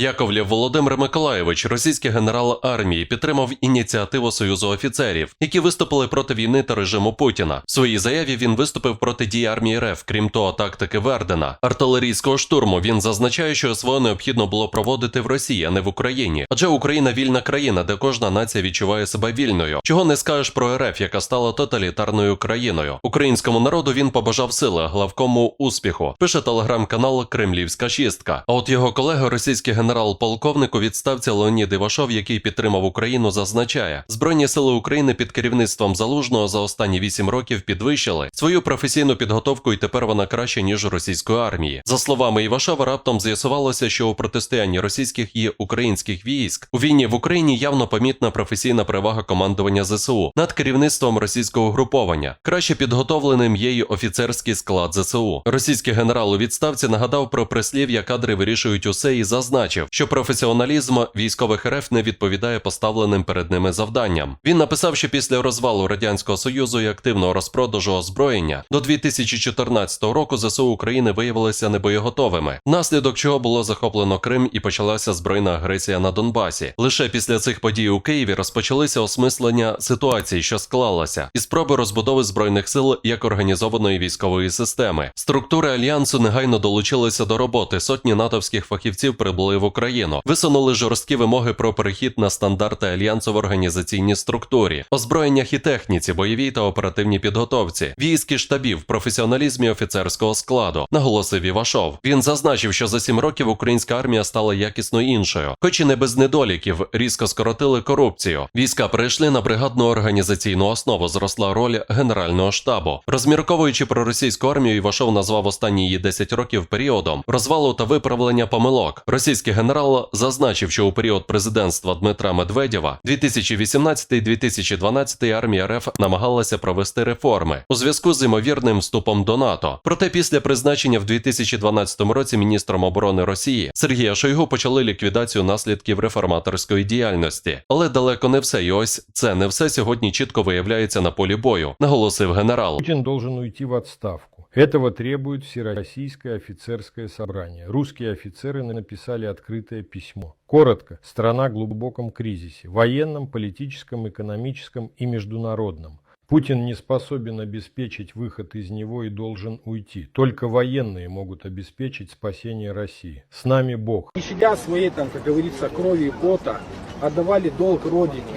Яковлєв Володимир Миколайович, російський генерал армії, підтримав ініціативу Союзу офіцерів, які виступили проти війни та режиму Путіна. В своїй заяві він виступив проти дій армії РФ, крім того, тактики Вердена, артилерійського штурму. Він зазначає, що СВО необхідно було проводити в Росії, а не в Україні. Адже Україна вільна країна, де кожна нація відчуває себе вільною. Чого не скажеш про РФ, яка стала тоталітарною країною. Українському народу він побажав сили, главкому успіху. Пише телеграм-канал Кремлівська шістка. А от його колега, російський генерал-полковник у відставці Леонід Івашов, який підтримав Україну, зазначає: Збройні сили України під керівництвом залужного за останні вісім років підвищили свою професійну підготовку, і тепер вона краще ніж російської армії. За словами Івашова, раптом з'ясувалося, що у протистоянні російських і українських військ у війні в Україні явно помітна професійна перевага командування ЗСУ над керівництвом російського угруповання. Краще підготовленим є й офіцерський склад ЗСУ. Російський генерал у відставці нагадав про прислів'я кадри вирішують усе і зазначив, що професіоналізм військових РФ не відповідає поставленим перед ними завданням. Він написав, що після розвалу радянського союзу і активного розпродажу озброєння до 2014 року ЗСУ України виявилися небоєготовими, внаслідок чого було захоплено Крим і почалася збройна агресія на Донбасі. Лише після цих подій у Києві розпочалися осмислення ситуації, що склалася, і спроби розбудови збройних сил як організованої військової системи. Структури альянсу негайно долучилися до роботи. Сотні натовських фахівців прибули в Україну, висунули жорсткі вимоги про перехід на стандарти альянсу в організаційній структурі, озброєннях і техніці, бойовій та оперативній підготовці, військ і штабів, професіоналізмі офіцерського складу, наголосив Івашов. Він зазначив, що за сім років українська армія стала якісно іншою, хоч і не без недоліків, різко скоротили корупцію. Війська перейшли на бригадну організаційну основу. Зросла роль генерального штабу. Розмірковуючи про російську армію, Івашов назвав останні її 10 років періодом розвалу та виправлення помилок. Російський генерал зазначив, що у період президентства Дмитра Медведєва 2018-2012 армія РФ намагалася провести реформи у зв'язку з ймовірним вступом до НАТО. Проте після призначення в 2012 році міністром оборони Росії Сергія Шойгу почали ліквідацію наслідків реформаторської діяльності. Але далеко не все, і ось це не все сьогодні чітко виявляється на полі бою, наголосив генерал. Путин должен уйти в отставку. Этого требует Всероссийское офицерское собрание. Русские офицеры написали открытое письмо. Коротко, страна в глубоком кризисе, военном, политическом, экономическом и международном. Путин не способен обеспечить выход из него и должен уйти. Только военные могут обеспечить спасение России. С нами Бог. Не щадя своей, там, как говорится, крови и пота, отдавали долг Родине,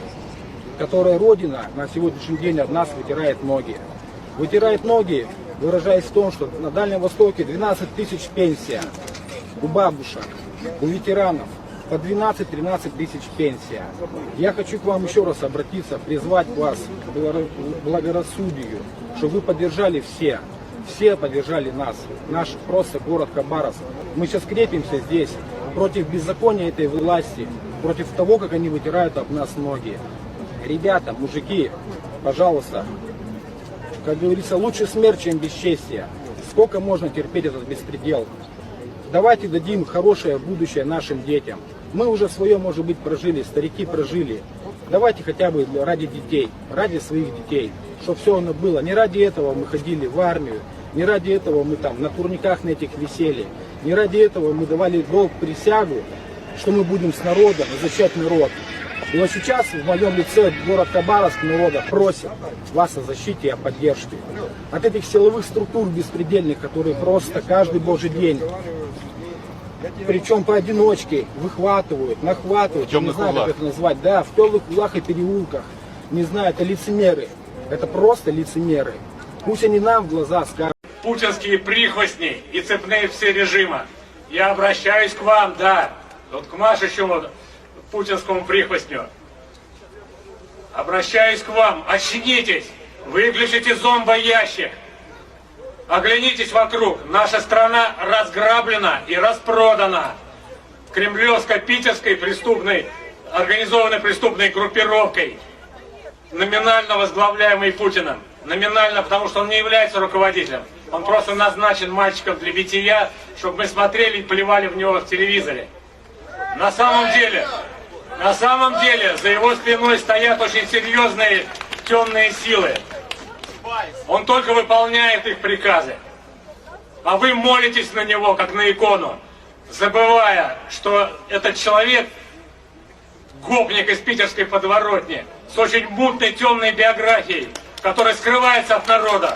которая Родина на сегодняшний день от нас вытирает ноги. Вытирает ноги, выражаясь в том, что на Дальнем Востоке 12 тысяч пенсия у бабушек, у ветеранов по 12-13 тысяч пенсия. Я хочу к вам еще раз обратиться, призвать вас к благо- благорассудию, чтобы вы поддержали все, все поддержали нас, наш просто город Хабаровск. Мы сейчас крепимся здесь против беззакония этой власти, против того, как они вытирают об нас ноги. Ребята, мужики, пожалуйста, как говорится, лучше смерть, чем бесчестие. Сколько можно терпеть этот беспредел? Давайте дадим хорошее будущее нашим детям. Мы уже свое, может быть, прожили, старики прожили. Давайте хотя бы ради детей, ради своих детей, чтобы все оно было. Не ради этого мы ходили в армию, не ради этого мы там на турниках на этих висели, не ради этого мы давали долг присягу, что мы будем с народом защищать народ. И вот сейчас в моем лице город Хабаровск народа просит вас о защите и о поддержке. От этих силовых структур беспредельных, которые просто каждый божий день причем поодиночке выхватывают, нахватывают, не знаю, как это назвать, да, в темных углах и переулках, не знаю, это лицемеры, это просто лицемеры. Пусть они нам в глаза скажут. путинские прихвостни и цепные все режима. Я обращаюсь к вам, да, вот к машущему путинскому прихвостню. Обращаюсь к вам, очнитесь, выключите зомбоящик. Оглянитесь вокруг, наша страна разграблена и распродана кремлевско-питерской преступной, организованной преступной группировкой, номинально возглавляемой Путиным. Номинально, потому что он не является руководителем. Он просто назначен мальчиком для бития, чтобы мы смотрели и плевали в него в телевизоре. На самом деле, на самом деле, за его спиной стоят очень серьезные темные силы. Он только выполняет их приказы. А вы молитесь на него, как на икону. забывая, что этот человек гопник из питерской подворотни с очень мутной темной биографией, который скрывается от народа.